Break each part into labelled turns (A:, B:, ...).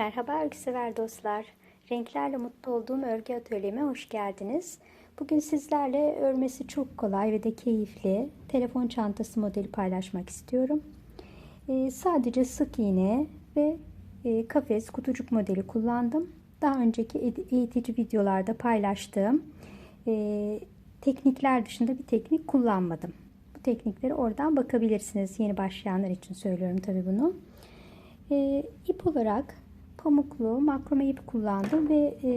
A: Merhaba örgüsever dostlar. Renklerle mutlu olduğum örgü atölyeme hoş geldiniz. Bugün sizlerle örmesi çok kolay ve de keyifli telefon çantası modeli paylaşmak istiyorum. Ee, sadece sık iğne ve e, kafes kutucuk modeli kullandım. Daha önceki eğitici videolarda paylaştığım e, teknikler dışında bir teknik kullanmadım. Bu teknikleri oradan bakabilirsiniz. Yeni başlayanlar için söylüyorum tabii bunu. E, ip olarak pamuklu makrome ip kullandım ve e,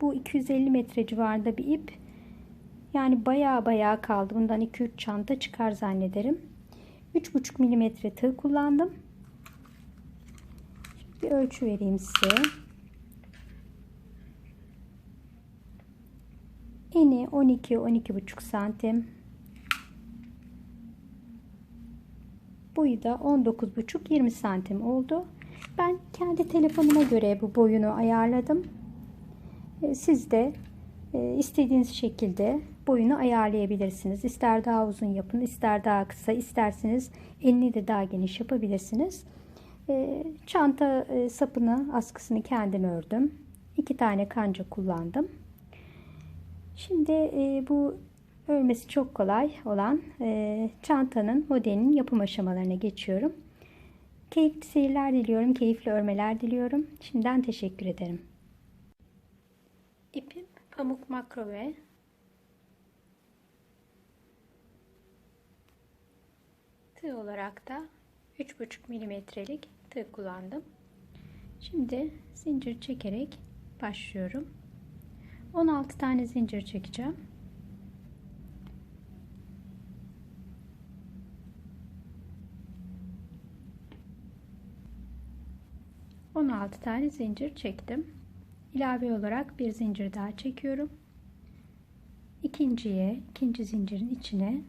A: bu 250 metre civarında bir ip. Yani baya baya kaldı. Bundan 2-3 çanta çıkar zannederim. 3,5 milimetre tığ kullandım. Şimdi bir ölçü vereyim size. Eni 12-12,5 santim. Boyu da 19,5-20 santim oldu. Ben kendi telefonuma göre bu boyunu ayarladım. E, siz de e, istediğiniz şekilde boyunu ayarlayabilirsiniz. İster daha uzun yapın, ister daha kısa, isterseniz elini de daha geniş yapabilirsiniz. E, çanta sapını, askısını kendim ördüm. İki tane kanca kullandım. Şimdi bu örmesi çok kolay olan çantanın modelinin yapım aşamalarına geçiyorum. Keyifli seyirler diliyorum, keyifli örmeler diliyorum. Şimdiden teşekkür ederim. İpim pamuk makrove. Tığ olarak da 3,5 milimetrelik tığ kullandım. Şimdi zincir çekerek başlıyorum. 16 tane zincir çekeceğim. 16 tane zincir çektim. İlave olarak bir zincir daha çekiyorum. İkinciye, ikinci zincirin içine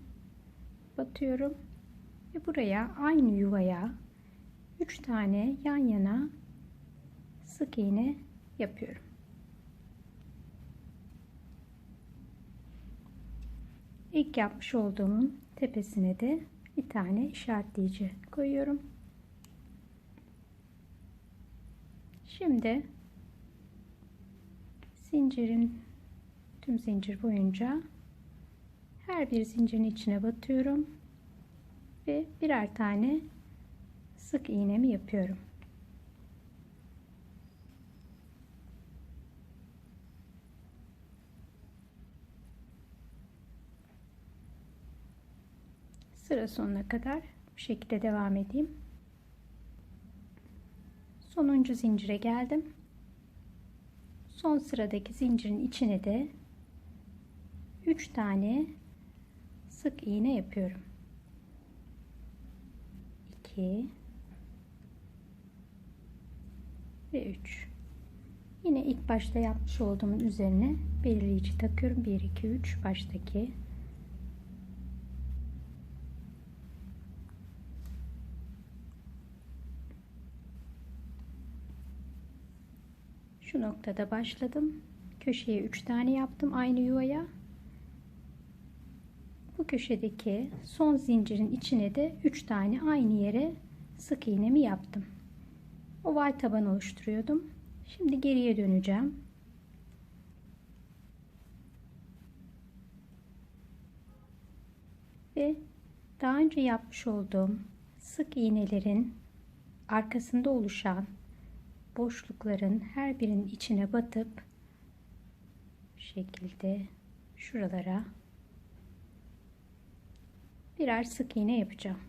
A: batıyorum ve buraya aynı yuvaya 3 tane yan yana sık iğne yapıyorum. İlk yapmış olduğumun tepesine de bir tane işaretleyici koyuyorum. Şimdi zincirin tüm zincir boyunca her bir zincirin içine batıyorum ve birer tane sık iğnemi yapıyorum. Sıra sonuna kadar bu şekilde devam edeyim sonuncu zincire geldim. Son sıradaki zincirin içine de 3 tane sık iğne yapıyorum. 2 ve 3 yine ilk başta yapmış olduğumun üzerine belirleyici takıyorum. 1 2 3 baştaki şu noktada başladım. Köşeye 3 tane yaptım aynı yuvaya. Bu köşedeki son zincirin içine de 3 tane aynı yere sık iğnemi yaptım. Oval taban oluşturuyordum. Şimdi geriye döneceğim. Ve daha önce yapmış olduğum sık iğnelerin arkasında oluşan boşlukların her birinin içine batıp şekilde şuralara birer sık iğne yapacağım.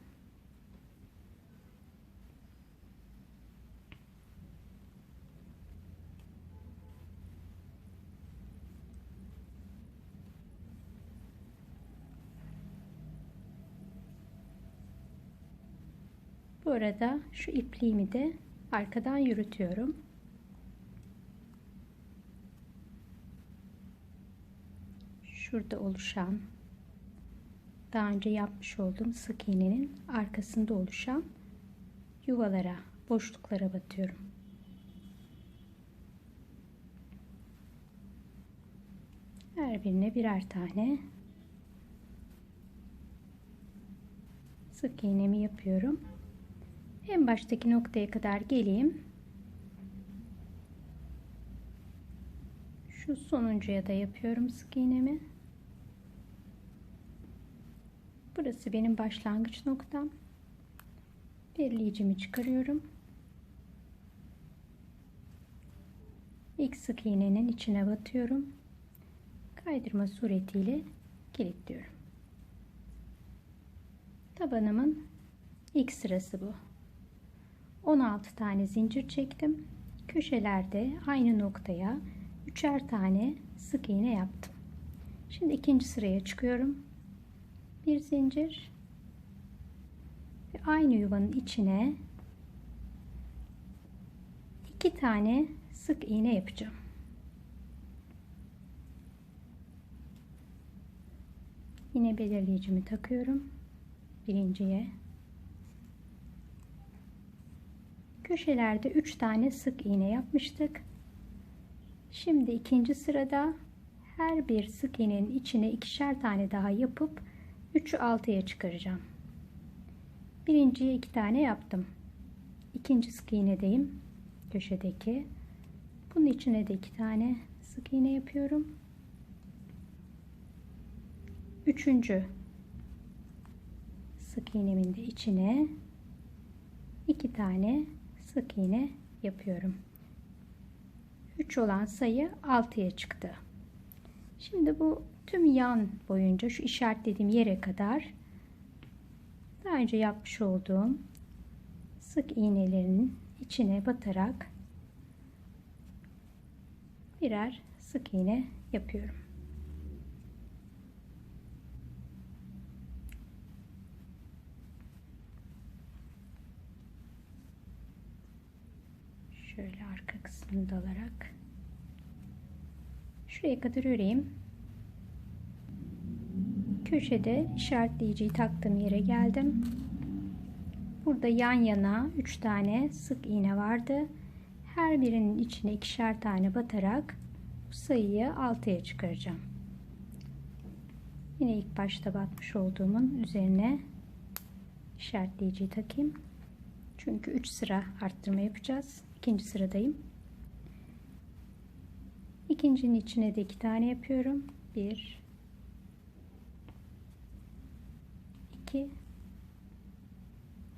A: Bu arada şu ipliğimi de arkadan yürütüyorum. Şurada oluşan daha önce yapmış olduğum sık iğnenin arkasında oluşan yuvalara, boşluklara batıyorum. Her birine birer tane sık iğnemi yapıyorum en baştaki noktaya kadar geleyim. Şu sonuncuya da yapıyorum sık iğnemi. Burası benim başlangıç noktam. Belirleyicimi çıkarıyorum. İlk sık iğnenin içine batıyorum. Kaydırma suretiyle kilitliyorum. Tabanımın ilk sırası bu. 16 tane zincir çektim. Köşelerde aynı noktaya üçer tane sık iğne yaptım. Şimdi ikinci sıraya çıkıyorum. Bir zincir ve aynı yuvanın içine iki tane sık iğne yapacağım. Yine belirleyicimi takıyorum. Birinciye. Köşelerde 3 tane sık iğne yapmıştık. Şimdi ikinci sırada her bir sık iğnenin içine ikişer tane daha yapıp 3'ü 6'ya çıkaracağım. Birinciye 2 tane yaptım. İkinci sık iğnedeyim. Köşedeki. Bunun içine de 2 tane sık iğne yapıyorum. Üçüncü sık iğnemin de içine iki tane sık iğne yapıyorum. 3 olan sayı 6'ya çıktı. Şimdi bu tüm yan boyunca şu işaretlediğim yere kadar daha önce yapmış olduğum sık iğnelerin içine batarak birer sık iğne yapıyorum. Şöyle arka kısmını dalarak şuraya kadar öreyim. Köşede işaretleyiciyi taktığım yere geldim. Burada yan yana 3 tane sık iğne vardı. Her birinin içine ikişer tane batarak bu sayıyı 6'ya çıkaracağım. Yine ilk başta batmış olduğumun üzerine işaretleyiciyi takayım. Çünkü 3 sıra arttırma yapacağız. İkinci sıradayım. İkincinin içine de iki tane yapıyorum. Bir, iki,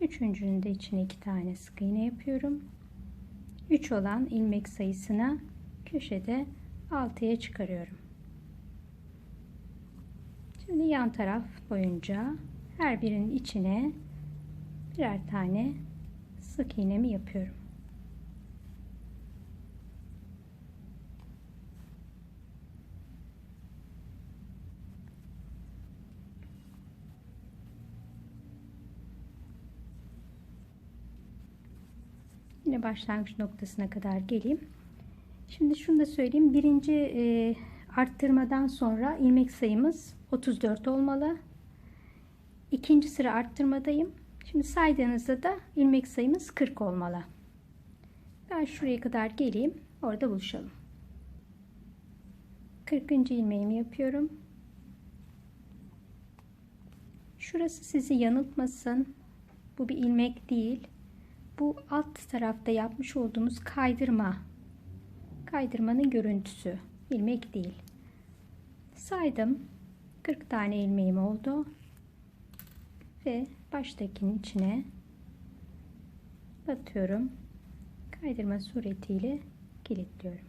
A: üçüncünün de içine iki tane sık iğne yapıyorum. Üç olan ilmek sayısına köşede altıya çıkarıyorum. Şimdi yan taraf boyunca her birinin içine birer tane sık iğnemi yapıyorum. Yine başlangıç noktasına kadar geleyim. Şimdi şunu da söyleyeyim. Birinci e, arttırmadan sonra ilmek sayımız 34 olmalı. İkinci sıra arttırmadayım. Şimdi saydığınızda da ilmek sayımız 40 olmalı. Ben şuraya kadar geleyim. Orada buluşalım. 40. ilmeğimi yapıyorum. Şurası sizi yanıltmasın. Bu bir ilmek değil bu alt tarafta yapmış olduğumuz kaydırma kaydırmanın görüntüsü ilmek değil. Saydım 40 tane ilmeğim oldu ve baştakinin içine batıyorum. Kaydırma suretiyle kilitliyorum.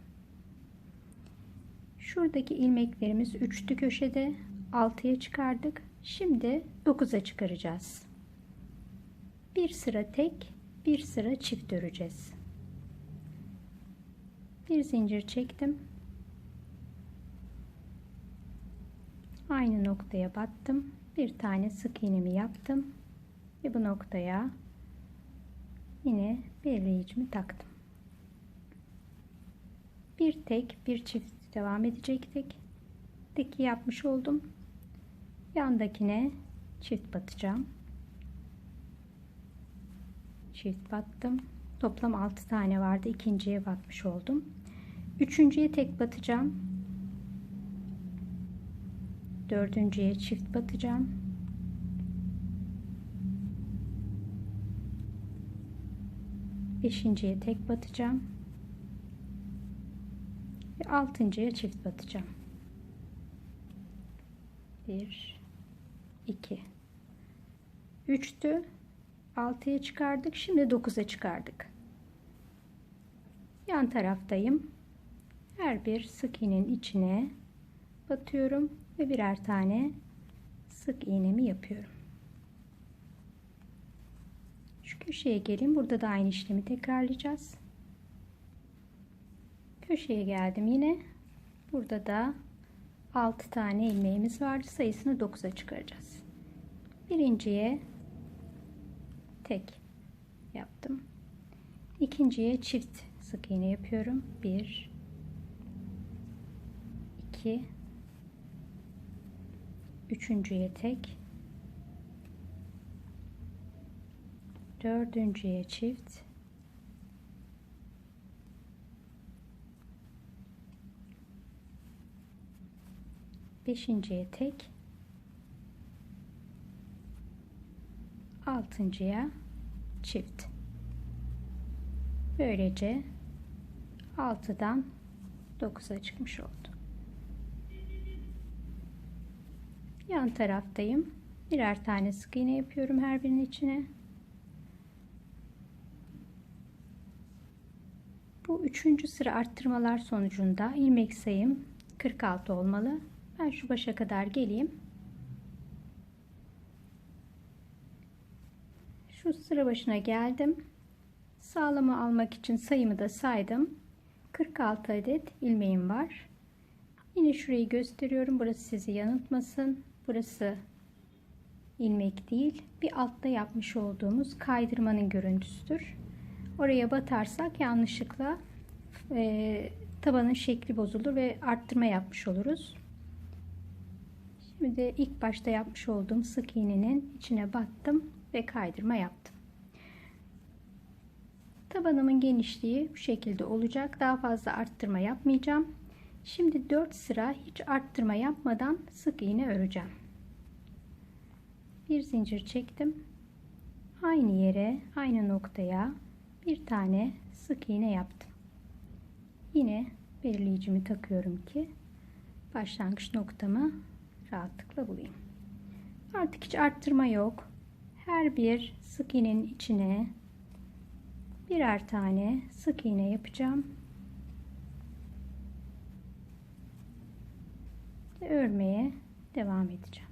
A: Şuradaki ilmeklerimiz üçlü köşede 6'ya çıkardık. Şimdi 9'a çıkaracağız. Bir sıra tek bir sıra çift öreceğiz. Bir zincir çektim. Aynı noktaya battım. Bir tane sık iğnemi yaptım. Ve bu noktaya yine belirleyicimi taktım. Bir tek bir çift devam edecektik. Teki yapmış oldum. Yandakine çift batacağım çift battım. Toplam 6 tane vardı. İkinciye batmış oldum. Üçüncüye tek batacağım. Dördüncüye çift batacağım. Beşinciye tek batacağım. Ve altıncıya çift batacağım. 1 2 3'tü. 6'ya çıkardık. Şimdi 9'a çıkardık. Yan taraftayım. Her bir sık iğnenin içine batıyorum ve birer tane sık iğnemi yapıyorum. Şu köşeye gelin. Burada da aynı işlemi tekrarlayacağız. Köşeye geldim yine. Burada da 6 tane ilmeğimiz vardı. Sayısını 9'a çıkaracağız. Birinciye tek yaptım. İkinciye çift sık iğne yapıyorum. 1 2 Üçüncüye tek dördüncüye çift beşinciye tek altıncıya çift. Böylece 6'dan 9'a çıkmış oldu. Yan taraftayım. Birer tane sık iğne yapıyorum her birinin içine. Bu üçüncü sıra arttırmalar sonucunda ilmek sayım 46 olmalı. Ben şu başa kadar geleyim şu sıra başına geldim. Sağlama almak için sayımı da saydım. 46 adet ilmeğim var. Yine şurayı gösteriyorum. Burası sizi yanıltmasın. Burası ilmek değil. Bir altta yapmış olduğumuz kaydırmanın görüntüsüdür. Oraya batarsak yanlışlıkla e, tabanın şekli bozulur ve arttırma yapmış oluruz. Şimdi ilk başta yapmış olduğum sık iğnenin içine battım ve kaydırma yaptım tabanımın genişliği bu şekilde olacak. Daha fazla arttırma yapmayacağım. Şimdi 4 sıra hiç arttırma yapmadan sık iğne öreceğim. Bir zincir çektim. Aynı yere aynı noktaya bir tane sık iğne yaptım. Yine belirleyicimi takıyorum ki başlangıç noktamı rahatlıkla bulayım. Artık hiç arttırma yok. Her bir sık iğnenin içine birer tane sık iğne yapacağım ve örmeye devam edeceğim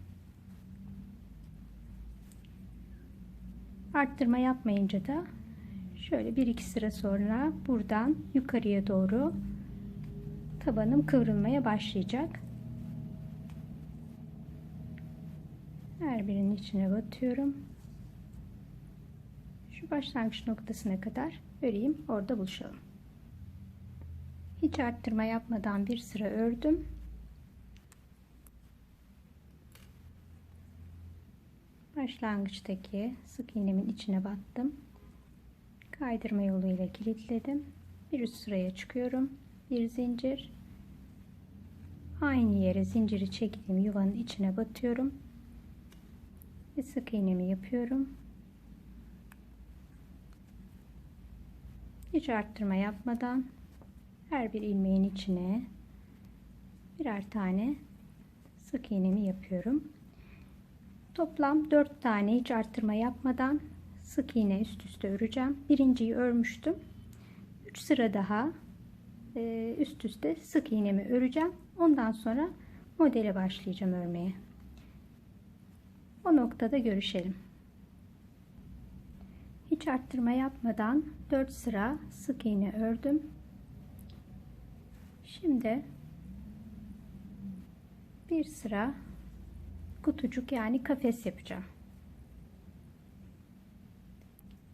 A: arttırma yapmayınca da şöyle bir iki sıra sonra buradan yukarıya doğru tabanım kıvrılmaya başlayacak. Her birinin içine batıyorum. Başlangıç noktasına kadar öreyim. Orada buluşalım. Hiç arttırma yapmadan bir sıra ördüm. başlangıçtaki sık iğnemin içine battım. Kaydırma yoluyla kilitledim. Bir üst sıraya çıkıyorum. Bir zincir. Aynı yere zinciri çektiğim yuvanın içine batıyorum. Ve sık iğnemi yapıyorum. Hiç arttırma yapmadan her bir ilmeğin içine birer tane sık iğnemi yapıyorum. Toplam 4 tane hiç arttırma yapmadan sık iğne üst üste öreceğim. Birinciyi örmüştüm. 3 sıra daha e, üst üste sık iğnemi öreceğim. Ondan sonra modele başlayacağım örmeye. O noktada görüşelim. Hiç arttırma yapmadan 4 sıra sık iğne ördüm. Şimdi bir sıra kutucuk yani kafes yapacağım.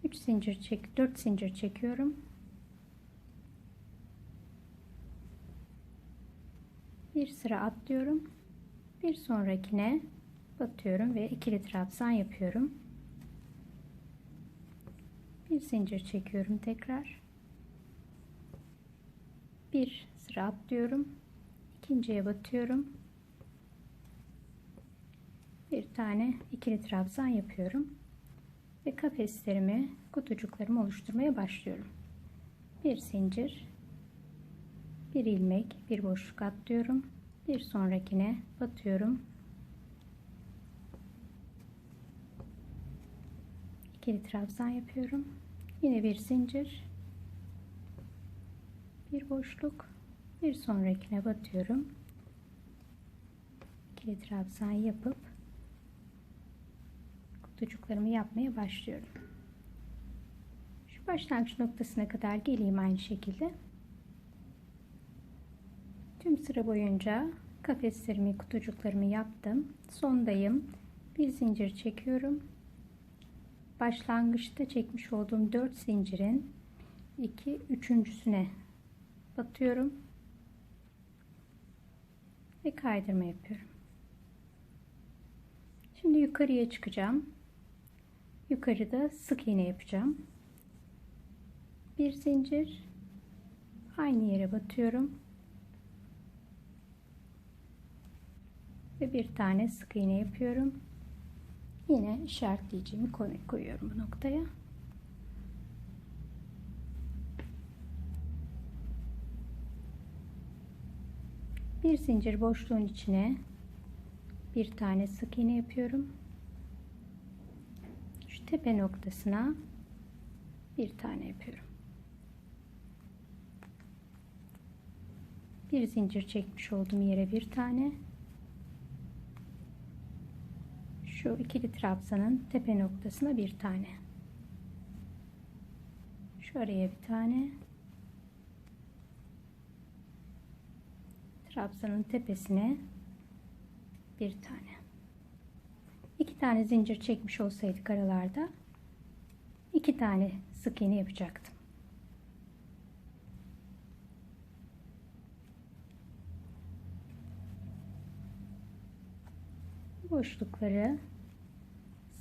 A: 3 zincir çek 4 zincir çekiyorum. Bir sıra atlıyorum. Bir sonrakine batıyorum ve ikili trabzan yapıyorum. Bir zincir çekiyorum tekrar. Bir sıra atlıyorum. ikinciye batıyorum. Bir tane ikili trabzan yapıyorum. Ve kafeslerimi kutucuklarımı oluşturmaya başlıyorum. Bir zincir bir ilmek bir boşluk atlıyorum. Bir sonrakine batıyorum ikili trabzan yapıyorum. Yine bir zincir bir boşluk bir sonrakine batıyorum. İkili trabzan yapıp kutucuklarımı yapmaya başlıyorum. Şu başlangıç noktasına kadar geleyim aynı şekilde. Tüm sıra boyunca kafeslerimi kutucuklarımı yaptım. Sondayım. Bir zincir çekiyorum başlangıçta çekmiş olduğum 4 zincirin 2 üçüncüsüne batıyorum ve kaydırma yapıyorum. Şimdi yukarıya çıkacağım. Yukarıda sık iğne yapacağım. Bir zincir aynı yere batıyorum. Ve bir tane sık iğne yapıyorum. Yine işaretleyicimi koyuyorum bu noktaya. Bir zincir boşluğun içine bir tane sık iğne yapıyorum. Şu tepe noktasına bir tane yapıyorum. Bir zincir çekmiş olduğum yere bir tane. Şu ikili trabzanın tepe noktasına bir tane. Şu araya bir tane. trabzanın tepesine bir tane. iki tane zincir çekmiş olsaydık aralarda iki tane sık iğne yapacaktım. Boşlukları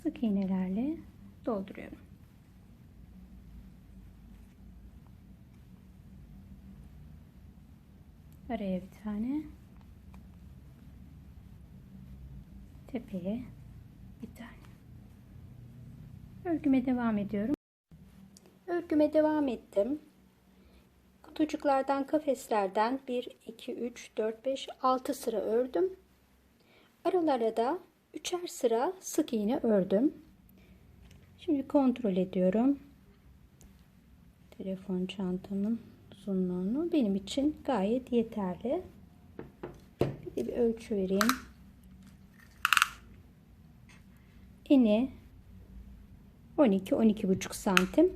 A: sık iğnelerle dolduruyorum. araya bir tane tepeye bir tane. Örgüme devam ediyorum. Örgüme devam ettim. Kutucuklardan kafeslerden 1 2 3 4 5 6 sıra ördüm. Aralara da üçer sıra sık iğne ördüm şimdi kontrol ediyorum telefon çantamın uzunluğunu benim için gayet yeterli. Bir de bir ölçü vereyim. Eni 12 12 buçuk santim.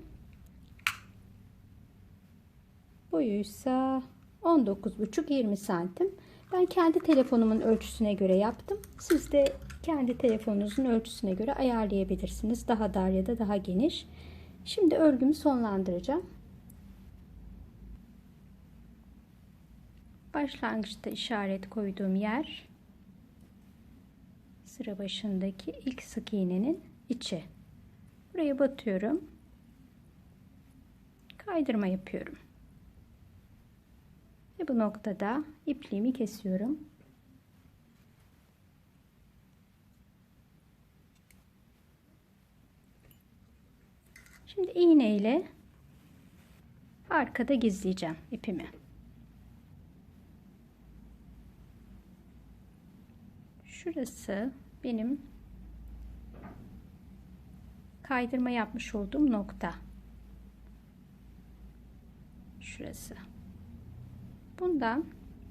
A: Boyuysa 19 buçuk 20 santim. Ben kendi telefonumun ölçüsüne göre yaptım. Siz de kendi telefonunuzun ölçüsüne göre ayarlayabilirsiniz. Daha dar ya da daha geniş. Şimdi örgümü sonlandıracağım. başlangıçta işaret koyduğum yer sıra başındaki ilk sık iğnenin içi. Buraya batıyorum. Kaydırma yapıyorum. Ve bu noktada ipliğimi kesiyorum. Şimdi iğne ile arkada gizleyeceğim ipimi. şurası benim kaydırma yapmış olduğum nokta. Şurası. Bundan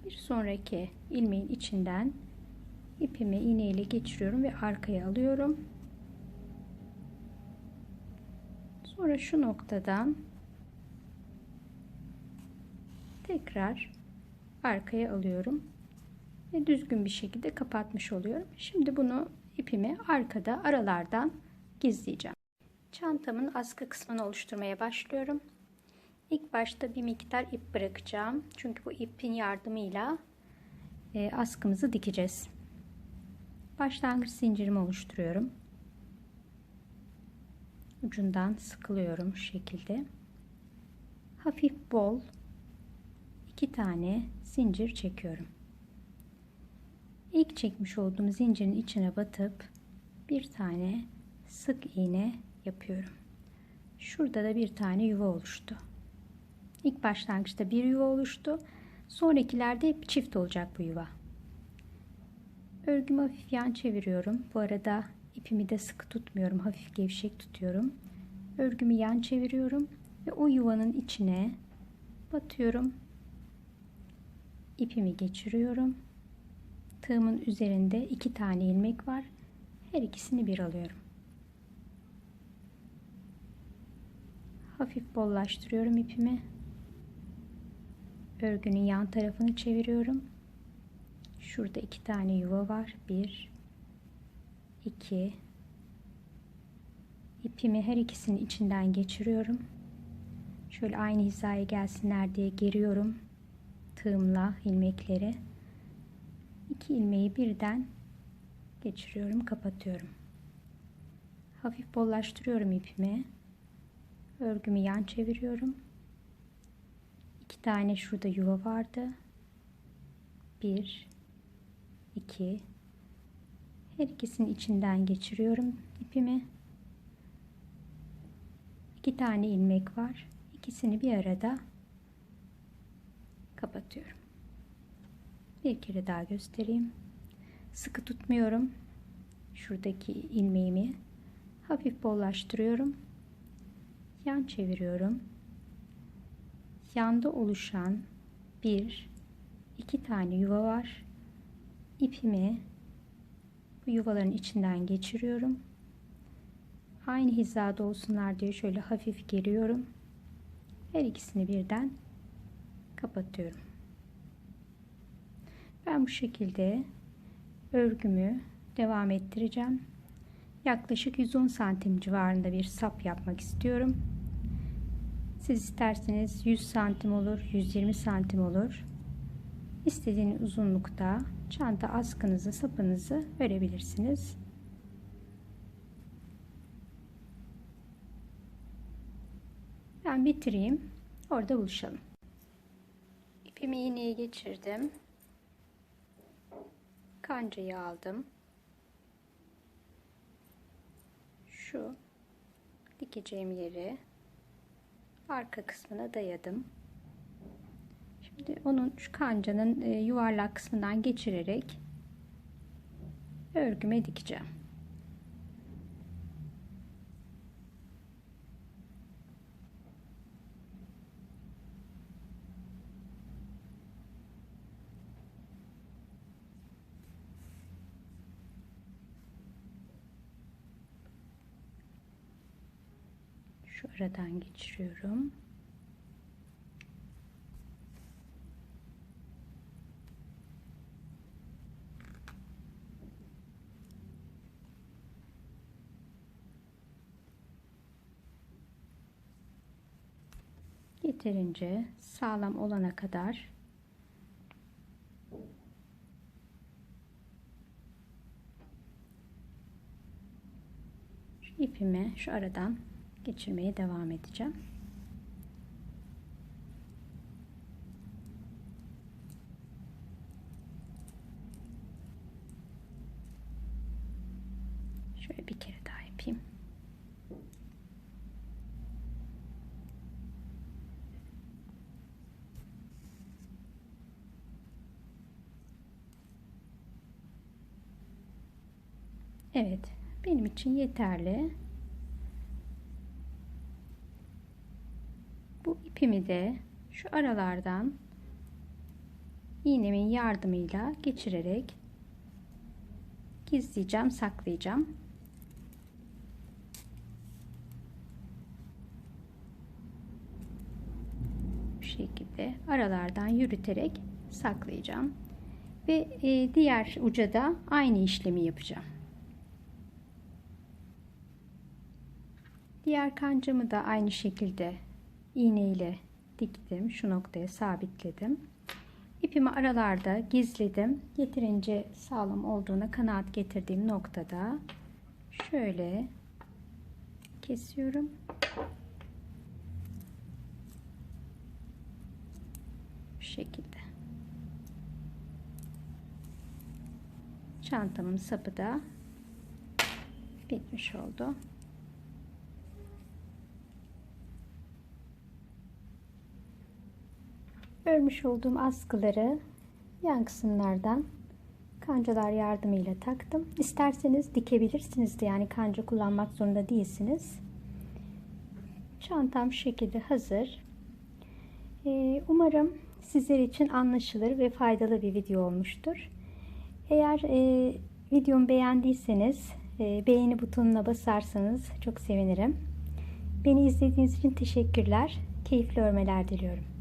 A: bir sonraki ilmeğin içinden ipimi iğneyle geçiriyorum ve arkaya alıyorum. Sonra şu noktadan tekrar arkaya alıyorum ve düzgün bir şekilde kapatmış oluyorum. Şimdi bunu ipimi arkada aralardan gizleyeceğim. Çantamın askı kısmını oluşturmaya başlıyorum. İlk başta bir miktar ip bırakacağım. Çünkü bu ipin yardımıyla e, askımızı dikeceğiz. Başlangıç zincirimi oluşturuyorum. Ucundan sıkılıyorum şu şekilde. Hafif bol iki tane zincir çekiyorum. İlk çekmiş olduğum zincirin içine batıp bir tane sık iğne yapıyorum. Şurada da bir tane yuva oluştu. İlk başlangıçta bir yuva oluştu. Sonrakilerde hep çift olacak bu yuva. Örgümü hafif yan çeviriyorum. Bu arada ipimi de sıkı tutmuyorum. Hafif gevşek tutuyorum. Örgümü yan çeviriyorum ve o yuvanın içine batıyorum. İpimi geçiriyorum. Tığımın üzerinde iki tane ilmek var. Her ikisini bir alıyorum. Hafif bollaştırıyorum ipimi. Örgünün yan tarafını çeviriyorum. Şurada iki tane yuva var. Bir, iki. İpimi her ikisinin içinden geçiriyorum. Şöyle aynı hizaya gelsinler diye geriyorum. Tığımla ilmekleri. İki ilmeği birden geçiriyorum, kapatıyorum. Hafif bollaştırıyorum ipimi. Örgümü yan çeviriyorum. İki tane şurada yuva vardı. Bir, iki. Her ikisinin içinden geçiriyorum ipimi. İki tane ilmek var. İkisini bir arada kapatıyorum. Bir kere daha göstereyim. Sıkı tutmuyorum. Şuradaki ilmeğimi hafif bollaştırıyorum. Yan çeviriyorum. Yanda oluşan bir iki tane yuva var. İpimi yuvaların içinden geçiriyorum. Aynı hizada olsunlar diye şöyle hafif geriyorum. Her ikisini birden kapatıyorum. Ben bu şekilde örgümü devam ettireceğim. Yaklaşık 110 santim civarında bir sap yapmak istiyorum. Siz isterseniz 100 santim olur, 120 santim olur. İstediğiniz uzunlukta çanta askınızı, sapınızı verebilirsiniz. Ben bitireyim. Orada buluşalım. İpimi iğneye geçirdim. Kancayı aldım. Şu dikeceğim yeri arka kısmına dayadım. Şimdi onun şu kancanın e, yuvarlak kısmından geçirerek örgüme dikeceğim. Şu aradan geçiriyorum. Yeterince sağlam olana kadar şu ipimi şu aradan geçirmeye devam edeceğim. Şöyle bir kere daha yapayım. Evet, benim için yeterli. Bu ipimi de şu aralardan iğnemin yardımıyla geçirerek gizleyeceğim, saklayacağım. Bu şekilde aralardan yürüterek saklayacağım. Ve e, diğer uca da aynı işlemi yapacağım. Diğer kancamı da aynı şekilde iğne ile diktim. Şu noktaya sabitledim. İpimi aralarda gizledim. Yeterince sağlam olduğuna kanaat getirdiğim noktada şöyle kesiyorum. Bu şekilde. Çantamın sapı da bitmiş oldu. Örmüş olduğum askıları yan kısımlardan kancalar yardımıyla taktım. İsterseniz dikebilirsiniz de yani kanca kullanmak zorunda değilsiniz. Çantam şu şekilde hazır. Ee, umarım sizler için anlaşılır ve faydalı bir video olmuştur. Eğer e, videomu beğendiyseniz e, beğeni butonuna basarsanız çok sevinirim. Beni izlediğiniz için teşekkürler. Keyifli örmeler diliyorum.